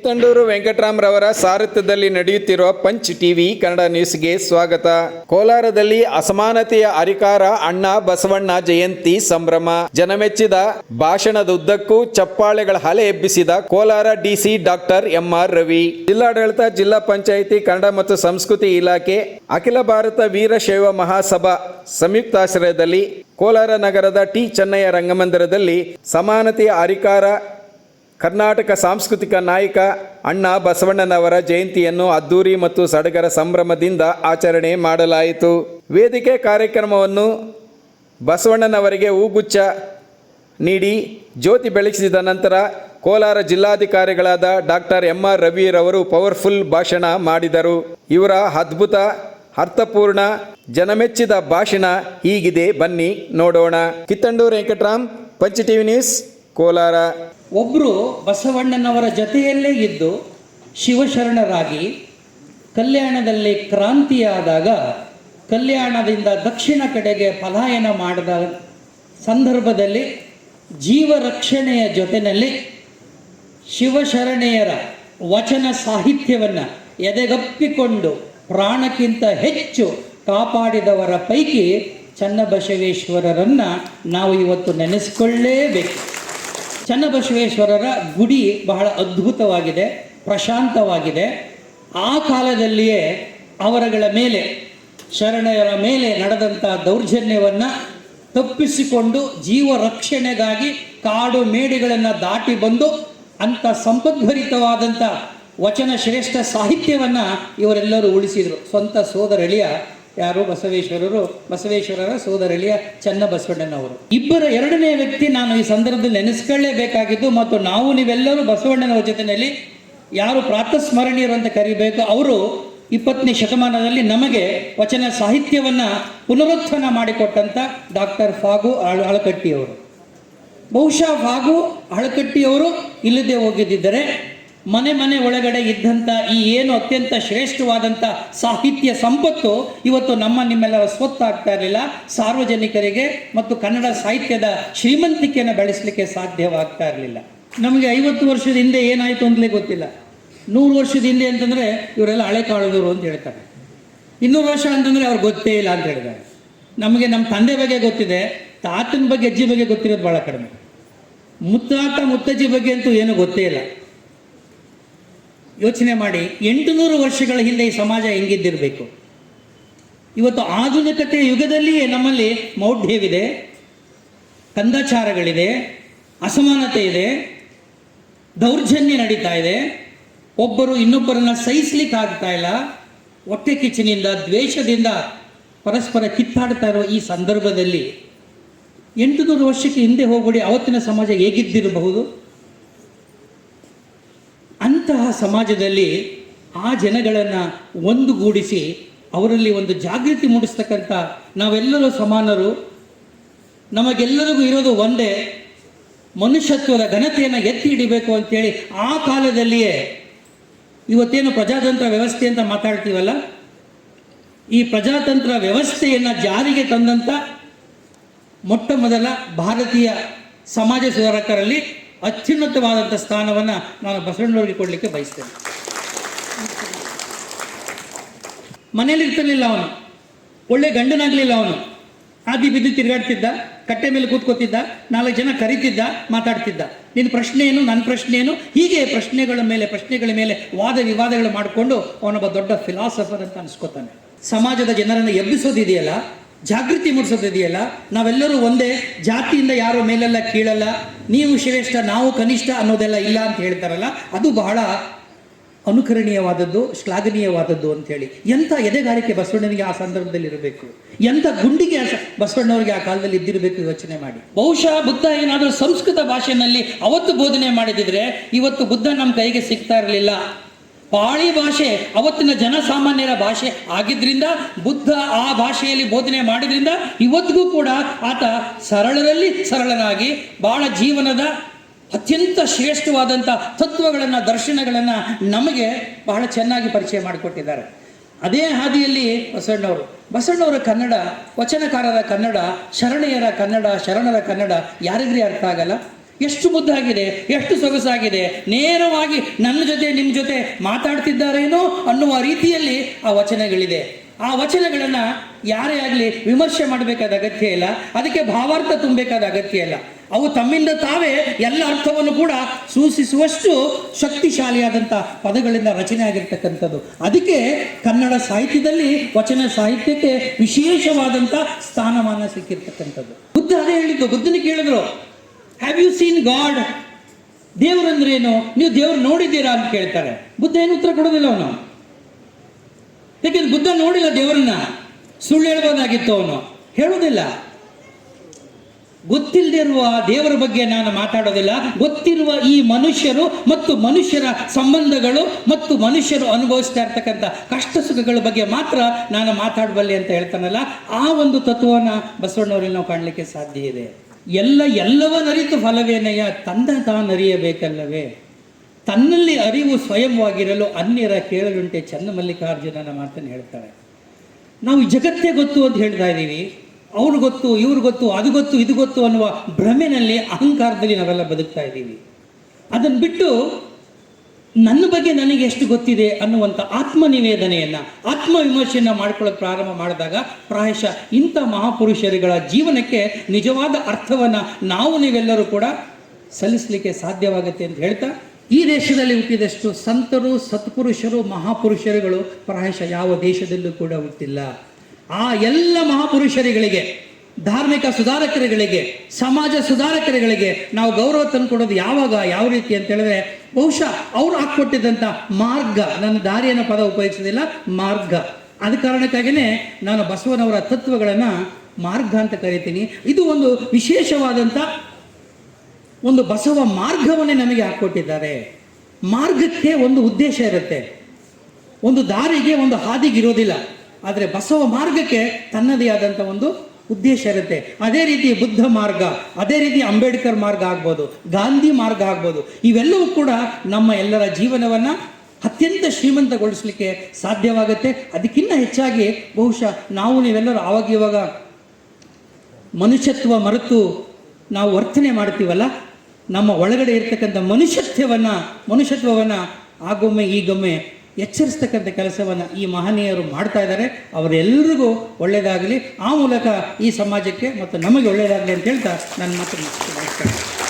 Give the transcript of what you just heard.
ಕಿತ್ತಂಡೂರು ವೆಂಕಟರಾಮ್ರವರ ಸಾರಥ್ಯದಲ್ಲಿ ನಡೆಯುತ್ತಿರುವ punch TV Kannada ನ್ಯೂಸ್ಗೆ ಸ್ವಾಗತ. ಕೋಲಾರದಲ್ಲಿ ಅಸಮಾನತೆಯ ಅರಿಕಾರ ಅಣ್ಣ ಬಸವಣ್ಣ ಜಯಂತಿ ಸಂಭ್ರಮ. ಜನಮೆಚ್ಚಿದ ಭಾಷಣದ ಉದ್ದಕ್ಕೂ ಚಪ್ಪಾಳೆಗಳ ಹಲೆ ಎಬ್ಬಿಸಿದ Kolar DC doctor MR Ravi. ಜಿಲ್ಲಾಡಳಿತ, ಜಿಲ್ಲಾ ಪಂಚಾಯಿತಿ, ಕನ್ನಡ ಮತ್ತು ಸಂಸ್ಕೃತಿ ಇಲಾಖೆ, ಅಖಿಲ ಭಾರತ ವೀರಶೈವ ಮಹಾಸಭಾ ಸಂಯುಕ್ತಾಶ್ರಯದಲ್ಲಿ ಕೋಲಾರ ನಗರದ ಟಿ ಚೆನ್ನಯ್ಯ ರಂಗಮಂದಿರದಲ್ಲಿ ಸಮಾನತೆಯ ಅರಿಕಾರ ಕರ್ನಾಟಕ ಸಾಂಸ್ಕೃತಿಕ ನಾಯಕ ಅಣ್ಣ ಬಸವಣ್ಣನವರ ಜಯಂತಿಯನ್ನು ಅದ್ದೂರಿ ಮತ್ತು ಸಡಗರ ಸಂಭ್ರಮದಿಂದ ಆಚರಣೆ ಮಾಡಲಾಯಿತು. ವೇದಿಕೆ ಕಾರ್ಯಕ್ರಮವನ್ನು ಬಸವಣ್ಣನವರಿಗೆ ಹೂಗುಚ್ಛ ನೀಡಿ ಜ್ಯೋತಿ ಬೆಳಗಿಸಿದ ನಂತರ ಕೋಲಾರ ಜಿಲ್ಲಾಧಿಕಾರಿಗಳಾದ ಡಾಕ್ಟರ್ ಎಂ ಆರ್ ರವಿರವರು ಪವರ್ಫುಲ್ ಭಾಷಣ ಮಾಡಿದರು. ಇವರ ಅದ್ಭುತ, ಅರ್ಥಪೂರ್ಣ, ಜನಮೆಚ್ಚಿದ ಭಾಷಣ ಹೀಗಿದೆ. ಬನ್ನಿ ನೋಡೋಣ. ಕಿತ್ತಂಡೂರು ವೆಂಕಟರಾಮ್, ಪಂಚ ಟಿವಿ ನ್ಯೂಸ್. ಕೋಲಾರ. ಒಬ್ಬರು ಬಸವಣ್ಣನವರ ಜೊತೆಯಲ್ಲೇ ಇದ್ದು ಶಿವಶರಣರಾಗಿ ಕಲ್ಯಾಣದಲ್ಲಿ ಕ್ರಾಂತಿಯಾದಾಗ ಕಲ್ಯಾಣದಿಂದ ದಕ್ಷಿಣ ಕಡೆಗೆ ಪಲಾಯನ ಮಾಡಿದ ಸಂದರ್ಭದಲ್ಲಿ ಜೀವ ರಕ್ಷಣೆಯ ಜೊತೆಯಲ್ಲಿ ಶಿವಶರಣೆಯರ ವಚನ ಸಾಹಿತ್ಯವನ್ನು ಎದೆಗಪ್ಪಿಕೊಂಡು ಪ್ರಾಣಕ್ಕಿಂತ ಹೆಚ್ಚು ಕಾಪಾಡಿದವರ ಪೈಕಿ ಚನ್ನಬಸವೇಶ್ವರರನ್ನು ನಾವು ಇವತ್ತು ನೆನೆಸಿಕೊಳ್ಳೇಬೇಕು. ಚನ್ನಬಸವೇಶ್ವರರ ಗುಡಿ ಬಹಳ ಅದ್ಭುತವಾಗಿದೆ, ಪ್ರಶಾಂತವಾಗಿದೆ. ಆ ಕಾಲದಲ್ಲಿಯೇ ಅವರಗಳ ಮೇಲೆ ಶರಣೆಯರ ಮೇಲೆ ನಡೆದಂಥ ದೌರ್ಜನ್ಯವನ್ನು ತಪ್ಪಿಸಿಕೊಂಡು ಜೀವ ರಕ್ಷಣೆಗಾಗಿ ಕಾಡು ಮೇಡಿಗಳನ್ನು ದಾಟಿ ಬಂದು ಅಂಥ ಸಂಪದ್ಭರಿತವಾದಂಥ ವಚನ ಶ್ರೇಷ್ಠ ಸಾಹಿತ್ಯವನ್ನು ಇವರೆಲ್ಲರೂ ಉಳಿಸಿದರು. ಸ್ವಂತ ಸೋದರಳಿಯ ಯಾರು ಬಸವೇಶ್ವರರು, ಬಸವೇಶ್ವರರ ಸೋದರಳಿಯ ಚನ್ನಬಸವಣ್ಣನವರು. ಇಬ್ಬರ ಎರಡನೇ ವ್ಯಕ್ತಿ ನಾನು ಈ ಸಂದರ್ಭದಲ್ಲಿ ನೆನೆಸ್ಕೊಳ್ಳೇಬೇಕಾಗಿದ್ದು ಮತ್ತು ನಾವು ನೀವೆಲ್ಲರೂ ಬಸವಣ್ಣನವರ ಜೊತೆಯಲ್ಲಿ ಯಾರು ಪ್ರಾತಸ್ಮರಣೀಯರು ಅಂತ ಕರಿಬೇಕು, ಅವರು ಇಪ್ಪತ್ತನೇ ಶತಮಾನದಲ್ಲಿ ನಮಗೆ ವಚನ ಸಾಹಿತ್ಯವನ್ನು ಪುನರುತ್ಥಾನ ಮಾಡಿಕೊಟ್ಟಂಥ ಡಾಕ್ಟರ್ ಫಾಗು ಅಳ ಅಳಕಟ್ಟಿಯವರು ಬಹುಶಃ ಫಾಗು ಅಳಕಟ್ಟಿಯವರು ಇಲ್ಲದೆ ಹೋಗಿದ್ದರೆ ಮನೆ ಮನೆ ಒಳಗಡೆ ಇದ್ದಂಥ ಈ ಏನು ಅತ್ಯಂತ ಶ್ರೇಷ್ಠವಾದಂಥ ಸಾಹಿತ್ಯ ಸಂಪತ್ತು ಇವತ್ತು ನಮ್ಮ ನಿಮ್ಮೆಲ್ಲರ ಸ್ವತ್ತಾಗ್ತಾ ಇರಲಿಲ್ಲ. ಸಾರ್ವಜನಿಕರಿಗೆ ಮತ್ತು ಕನ್ನಡ ಸಾಹಿತ್ಯದ ಶ್ರೀಮಂತಿಕೆಯನ್ನು ಬೆಳೆಸಲಿಕ್ಕೆ ಸಾಧ್ಯವಾಗ್ತಾ ಇರಲಿಲ್ಲ. ನಮಗೆ ಐವತ್ತು ವರ್ಷದ ಹಿಂದೆ ಏನಾಯಿತು ಅಂತಲೇ ಗೊತ್ತಿಲ್ಲ. ನೂರು ವರ್ಷದ ಹಿಂದೆ ಅಂತಂದರೆ ಇವರೆಲ್ಲ ಹಳೆ ಕಾಳದವರು ಅಂತ ಹೇಳ್ತಾರೆ. ಇನ್ನೂರು ವರ್ಷ ಅಂತಂದರೆ ಅವ್ರು ಗೊತ್ತೇ ಇಲ್ಲ ಅಂತ ಹೇಳಿದ್ದಾರೆ ನಮಗೆ ನಮ್ಮ ತಂದೆ ಬಗ್ಗೆ ಗೊತ್ತಿದೆ, ತಾತನ ಬಗ್ಗೆ, ಅಜ್ಜಿ ಬಗ್ಗೆ ಗೊತ್ತಿರೋದು ಭಾಳ ಕಡಿಮೆ. ಮುತ್ತಾತ, ಮುತ್ತಜ್ಜಿ ಬಗ್ಗೆ ಅಂತೂ ಏನೂ ಗೊತ್ತೇ ಇಲ್ಲ. ಯೋಚನೆ ಮಾಡಿ ಎಂಟುನೂರು ವರ್ಷಗಳ ಹಿಂದೆ ಈ ಸಮಾಜ ಹೆಂಗಿದ್ದಿರಬೇಕು. ಇವತ್ತು ಆಧುನಿಕತೆ ಯುಗದಲ್ಲಿಯೇ ನಮ್ಮಲ್ಲಿ ಮೌಢ್ಯವಿದೆ, ಕಂದಾಚಾರಗಳಿದೆ, ಅಸಮಾನತೆ ಇದೆ, ದೌರ್ಜನ್ಯ ನಡೀತಾ ಇದೆ. ಒಬ್ಬರು ಇನ್ನೊಬ್ಬರನ್ನ ಸಹಿಸ್ಲಿಕ್ಕೆ ಆಗ್ತಾ ಇಲ್ಲ. ಹೊಟ್ಟೆ ಕಿಚ್ಚಿನಿಂದ, ದ್ವೇಷದಿಂದ ಪರಸ್ಪರ ಕಿತ್ತಾಡ್ತಾ ಇರೋ ಈ ಸಂದರ್ಭದಲ್ಲಿ ಎಂಟುನೂರು ವರ್ಷಕ್ಕೆ ಹಿಂದೆ ಹೋಗ್ಬಿಡಿ, ಅವತ್ತಿನ ಸಮಾಜ ಹೇಗಿದ್ದಿರಬಹುದು? ಸಮಾಜದಲ್ಲಿ ಆ ಜನಗಳನ್ನು ಒಂದುಗೂಡಿಸಿ ಅವರಲ್ಲಿ ಒಂದು ಜಾಗೃತಿ ಮೂಡಿಸ್ತಕ್ಕಂಥ ನಾವೆಲ್ಲರೂ ಸಮಾನರು. ನಮಗೆಲ್ಲರಿಗೂ ಇರೋದು ಒಂದೇ, ಮನುಷ್ಯತ್ವದ ಘನತೆಯನ್ನು ಎತ್ತಿ ಹಿಡಿಬೇಕು ಅಂತೇಳಿ ಆ ಕಾಲದಲ್ಲಿಯೇ ಇವತ್ತೇನು ಪ್ರಜಾತಂತ್ರ ವ್ಯವಸ್ಥೆ ಅಂತ ಮಾತಾಡ್ತೀವಲ್ಲ? ಈ ಪ್ರಜಾತಂತ್ರ ವ್ಯವಸ್ಥೆಯನ್ನು ಜಾರಿಗೆ ತಂದಂಥ ಮೊಟ್ಟ ಮೊದಲ ಭಾರತೀಯ ಸಮಾಜ ಸುಧಾರಕರಲ್ಲಿ ಅತ್ಯುನ್ನತವಾದಂಥ ಸ್ಥಾನವನ್ನು ನಾನು ಬಸವಣ್ಣವ್ರಿಗೆ ಕೊಡಲಿಕ್ಕೆ ಬಯಸ್ತೇನೆ. ಮನೇಲಿ ಇರ್ತಿರ್ಲಿಲ್ಲ ಅವನು. ಒಳ್ಳೆ ಗಂಡನಾಗಲಿಲ್ಲ ಅವನು. ಆದಿ ಬಿದ್ದು ತಿರುಗಾಡ್ತಿದ್ದ, ಕಟ್ಟೆ ಮೇಲೆ ಕೂತ್ಕೋತಿದ್ದ, ನಾಲ್ಕು ಜನ ಕರಿತಿದ್ದ, ಮಾತಾಡ್ತಿದ್ದ. ನಿನ್ನ ಪ್ರಶ್ನೆ ಏನು ನನ್ನ ಪ್ರಶ್ನೆ ಏನು ಹೀಗೆ ಪ್ರಶ್ನೆಗಳ ಮೇಲೆ ಪ್ರಶ್ನೆಗಳ ಮೇಲೆ ವಾದ ವಿವಾದಗಳು ಮಾಡಿಕೊಂಡು ಅವನೊಬ್ಬ ದೊಡ್ಡ ಫಿಲಾಸಫರ್ ಅಂತ ಅನ್ಸ್ಕೋತಾನೆ. ಸಮಾಜದ ಜನರನ್ನು ಎಬ್ಬಿಸೋದಿದೆಯಲ್ಲ ಜಾಗೃತಿ ಮೂಡಿಸೋದಿದೆಯಲ್ಲ? ನಾವೆಲ್ಲರೂ ಒಂದೇ ಜಾತಿಯಿಂದ ಯಾರೋ ಮೇಲೆಲ್ಲ ಕೀಳಲ್ಲ. ನೀವು ಶ್ರೇಷ್ಠ, ನಾವು ಕನಿಷ್ಠ ಅನ್ನೋದೆಲ್ಲ ಇಲ್ಲ ಅಂತ ಹೇಳ್ತಾರಲ್ಲ, ಅದು ಬಹಳ ಅನುಕರಣೀಯವಾದದ್ದು, ಶ್ಲಾಘನೀಯವಾದದ್ದು ಅಂತೇಳಿ ಎಂಥ ಎದೆಗಾರಿಕೆ ಬಸವಣ್ಣನಿಗೆ ಆ ಸಂದರ್ಭದಲ್ಲಿ ಇರಬೇಕು? ಎಂಥ ಗುಂಡಿಗೆ ಬಸವಣ್ಣವರಿಗೆ ಆ ಕಾಲದಲ್ಲಿ ಇದ್ದಿರಬೇಕು ಯೋಚನೆ ಮಾಡಿ. ಬಹುಶಃ ಬುದ್ಧ ಏನಾದರೂ ಸಂಸ್ಕೃತ ಭಾಷೆಯಲ್ಲಿ ಅವತ್ತು ಬೋಧನೆ ಮಾಡಿದಿದ್ರೆ ಇವತ್ತು ಬುದ್ಧ ನಮ್ಮ ಕೈಗೆ ಸಿಗ್ತಾ ಇರಲಿಲ್ಲ. ಪಾಳಿ ಭಾಷೆ, ಅವತ್ತಿನ ಜನಸಾಮಾನ್ಯರ ಭಾಷೆ ಆಗಿದ್ರಿಂದ, ಬುದ್ಧ ಆ ಭಾಷೆಯಲ್ಲಿ ಬೋಧನೆ ಮಾಡಿದ್ರಿಂದ, ಇವತ್ತಿಗೂ ಕೂಡ ಆತ ಸರಳರಲ್ಲಿ ಸರಳನಾಗಿ ಬಹಳ ಜೀವನದ ಅತ್ಯಂತ ಶ್ರೇಷ್ಠವಾದಂಥ ತತ್ವಗಳನ್ನು, ದರ್ಶನಗಳನ್ನು ನಮಗೆ ಬಹಳ ಚೆನ್ನಾಗಿ ಪರಿಚಯ ಮಾಡಿಕೊಟ್ಟಿದ್ದಾರೆ. ಅದೇ ಹಾದಿಯಲ್ಲಿ ಬಸವಣ್ಣವರು. ಬಸವಣ್ಣವರ ಕನ್ನಡ, ವಚನಕಾರರ ಕನ್ನಡ, ಶರಣೆಯರ ಕನ್ನಡ, ಶರಣರ ಕನ್ನಡ ಯಾರಿಗ್ರಿ ಅರ್ಥ ಆಗಲ್ಲ? ಎಷ್ಟು ಮುದ್ದಾಗಿದೆ ಎಷ್ಟು ಸೊಗಸಾಗಿದೆ, ನೇರವಾಗಿ ನನ್ನ ಜೊತೆ ನಿಮ್ಮ ಜೊತೆ ಮಾತಾಡ್ತಿದ್ದಾರೇನೋ ಅನ್ನುವ ರೀತಿಯಲ್ಲಿ ಆ ವಚನಗಳಿದೆ. ಆ ವಚನಗಳನ್ನು ಯಾರೇ ಆಗಲಿ ವಿಮರ್ಶೆ ಮಾಡಬೇಕಾದ ಅಗತ್ಯ ಇಲ್ಲ, ಅದಕ್ಕೆ ಭಾವಾರ್ಥ ತುಂಬಬೇಕಾದ ಅಗತ್ಯ ಇಲ್ಲ. ಅವು ತಮ್ಮಿಂದ ತಾವೇ ಎಲ್ಲ ಅರ್ಥವನ್ನು ಕೂಡ ಸೂಚಿಸುವಷ್ಟು ಶಕ್ತಿಶಾಲಿಯಾದಂಥ ಪದಗಳಿಂದ ರಚನೆ ಆಗಿರ್ತಕ್ಕಂಥದ್ದು. ಅದಕ್ಕೆ ಕನ್ನಡ ಸಾಹಿತ್ಯದಲ್ಲಿ ವಚನ ಸಾಹಿತ್ಯಕ್ಕೆ ವಿಶೇಷವಾದಂಥ ಸ್ಥಾನಮಾನ ಸಿಕ್ಕಿರ್ತಕ್ಕಂಥದ್ದು. ಬುದ್ಧ ಅದೇ ಹೇಳಿದ್ದು, ಬುದ್ಧನ ಕೇಳಿದ್ರು. ಹ್ಯಾವ್ ಯು ಸೀನ್ ಗಾಡ್ ದೇವರಂದ್ರೇನು ನೀವು ದೇವ್ರು ನೋಡಿದ್ದೀರಾ ಅಂತ ಕೇಳ್ತಾರೆ. ಬುದ್ಧ ಏನು ಉತ್ತರ ಕೊಡೋದಿಲ್ಲ ಅವನು. ಯಾಕೆಂದ್ರೆ ಬುದ್ಧ ನೋಡಿಲ್ಲ ದೇವರನ್ನ. ಸುಳ್ಳು ಹೇಳ್ಬೋದಾಗಿತ್ತು ಅವನು. ಹೇಳೋದಿಲ್ಲ ಗೊತ್ತಿಲ್ಲದಿರುವ ದೇವರ ಬಗ್ಗೆ ನಾನು ಮಾತಾಡೋದಿಲ್ಲ. ಗೊತ್ತಿರುವ ಈ ಮನುಷ್ಯರು ಮತ್ತು ಮನುಷ್ಯರ ಸಂಬಂಧಗಳು ಮತ್ತು ಮನುಷ್ಯರು ಅನುಭವಿಸ್ತಾ ಇರ್ತಕ್ಕಂಥ ಕಷ್ಟ ಸುಖಗಳ ಬಗ್ಗೆ ಮಾತ್ರ ನಾನು ಮಾತಾಡಬಲ್ಲೆ ಅಂತ ಹೇಳ್ತಾನಲ್ಲ, ಆ ಒಂದು ತತ್ವವನ್ನು ಬಸವಣ್ಣವರಲ್ಲಿ ನಾವು ಕಾಣಲಿಕ್ಕೆ ಸಾಧ್ಯ ಇದೆ. ಎಲ್ಲ ಎಲ್ಲವನ್ನರಿತು ಫಲವೇನೆಯ ತಂದ ತಾನರಿಯಬೇಕಲ್ಲವೇ ತನ್ನಲ್ಲಿ ಅರಿವು ಸ್ವಯಂವಾಗಿರಲು ಅನ್ಯರ ಕೇಳಲುಂಟೆ ಚಂದ್ರಮಲ್ಲಿಕಾರ್ಜುನನ ಮಾತನ್ನು ಹೇಳ್ತಾಳೆ. ನಾವು ಜಗತ್ತೇ ಗೊತ್ತು ಅಂತ ಹೇಳ್ತಾ ಇದ್ದೀವಿ. ಅವ್ರು ಗೊತ್ತು, ಇವ್ರು ಗೊತ್ತು, ಅದು ಗೊತ್ತು, ಇದು ಗೊತ್ತು ಅನ್ನುವ ಭ್ರಮೆನಲ್ಲಿ ಅಹಂಕಾರದಲ್ಲಿ ನಾವೆಲ್ಲ ಬದುಕ್ತಾ ಇದ್ದೀವಿ. ಅದನ್ನು ಬಿಟ್ಟು ನನ್ನ ಬಗ್ಗೆ ನನಗೆ ಎಷ್ಟು ಗೊತ್ತಿದೆ ಅನ್ನುವಂಥ ಆತ್ಮನಿವೇದನೆಯನ್ನು, ಆತ್ಮವಿಮರ್ಶೆಯನ್ನು ಮಾಡ್ಕೊಳ್ಳೋಕೆ ಪ್ರಾರಂಭ ಮಾಡಿದಾಗ ಪ್ರಾಯಶಃ ಇಂಥ ಮಹಾಪುರುಷರುಗಳ ಜೀವನಕ್ಕೆ ನಿಜವಾದ ಅರ್ಥವನ್ನು ನಾವು ನೀವೆಲ್ಲರೂ ಕೂಡ ಸಲ್ಲಿಸಲಿಕ್ಕೆ ಸಾಧ್ಯವಾಗುತ್ತೆ ಅಂತ ಹೇಳ್ತಾ, ಈ ದೇಶದಲ್ಲಿ ಹುಟ್ಟಿದಷ್ಟು ಸಂತರು, ಸತ್ಪುರುಷರು, ಮಹಾಪುರುಷರುಗಳು ಪ್ರಾಯಶಃ ಯಾವ ದೇಶದಲ್ಲೂ ಕೂಡ ಹುಟ್ಟಿಲ್ಲ. ಆ ಎಲ್ಲ ಮಹಾಪುರುಷರುಗಳಿಗೆ ಧಾರ್ಮಿಕ ಸುಧಾರಕರುಗಳಿಗೆ, ಸಮಾಜ ಸುಧಾರಕರುಗಳಿಗೆ ನಾವು ಗೌರವ ತಂದುಕೊಡೋದು ಯಾವಾಗ, ಯಾವ ರೀತಿ ಅಂತ ಹೇಳಿದ್ರೆ, ಬಹುಶಃ ಅವ್ರು ಹಾಕ್ಕೊಟ್ಟಿದ್ದಂಥ ಮಾರ್ಗ, ನನ್ನ ದಾರಿಯನ್ನು ಪದ ಉಪಯೋಗಿಸೋದಿಲ್ಲ, ಮಾರ್ಗ. ಅದ ಕಾರಣಕ್ಕಾಗಿಯೇ ನಾನು ಬಸವನವರ ತತ್ವಗಳನ್ನು ಮಾರ್ಗ ಅಂತ ಕರಿತೀನಿ. ಇದು ಒಂದು ವಿಶೇಷವಾದಂಥ ಒಂದು ಬಸವ ಮಾರ್ಗವನ್ನೇ ನಮಗೆ ಹಾಕ್ಕೊಟ್ಟಿದ್ದಾರೆ. ಮಾರ್ಗಕ್ಕೆ ಒಂದು ಉದ್ದೇಶ ಇರುತ್ತೆ. ಒಂದು ದಾರಿಗೆ ಒಂದು ಹಾದಿಗಿರೋದಿಲ್ಲ. ಆದರೆ ಬಸವ ಮಾರ್ಗಕ್ಕೆ ತನ್ನದೇ ಆದಂಥ ಒಂದು ಉದ್ದೇಶ ಇರುತ್ತೆ. ಅದೇ ರೀತಿ ಬುದ್ಧ ಮಾರ್ಗ, ಅದೇ ರೀತಿ ಅಂಬೇಡ್ಕರ್ ಮಾರ್ಗ ಆಗ್ಬೋದು, ಗಾಂಧಿ ಮಾರ್ಗ ಆಗ್ಬೋದು, ಇವೆಲ್ಲವೂ ಕೂಡ ನಮ್ಮ ಎಲ್ಲರ ಜೀವನವನ್ನು ಅತ್ಯಂತ ಶ್ರೀಮಂತಗೊಳಿಸಲಿಕ್ಕೆ ಸಾಧ್ಯವಾಗುತ್ತೆ. ಅದಕ್ಕಿಂತ ಹೆಚ್ಚಾಗಿ ಬಹುಶಃ ನಾವು ನೀವೆಲ್ಲರೂ ಆವಾಗ ಇವಾಗ ಮನುಷ್ಯತ್ವ ಮರೆತು ನಾವು ವರ್ತನೆ ಮಾಡ್ತೀವಲ್ಲ, ನಮ್ಮ ಒಳಗಡೆ ಇರ್ತಕ್ಕಂಥ ಮನುಷ್ಯತ್ವವನ್ನು ಮನುಷ್ಯತ್ವವನ್ನು, ಆಗೊಮ್ಮೆ ಈಗೊಮ್ಮೆ ಎಚ್ಚರಿಸ್ತಕ್ಕಂಥ ಕೆಲಸವನ್ನು ಈ ಮಹನೀಯರು ಮಾಡ್ತಾ ಇದ್ದಾರೆ. ಅವರೆಲ್ಲರಿಗೂ ಒಳ್ಳೆಯದಾಗಲಿ ಆ ಮೂಲಕ ಈ ಸಮಾಜಕ್ಕೆ ಮತ್ತು ನಮಗೆ ಒಳ್ಳೆಯದಾಗಲಿ ಅಂತ ಹೇಳ್ತಾ ನನ್ನ ಮಾತು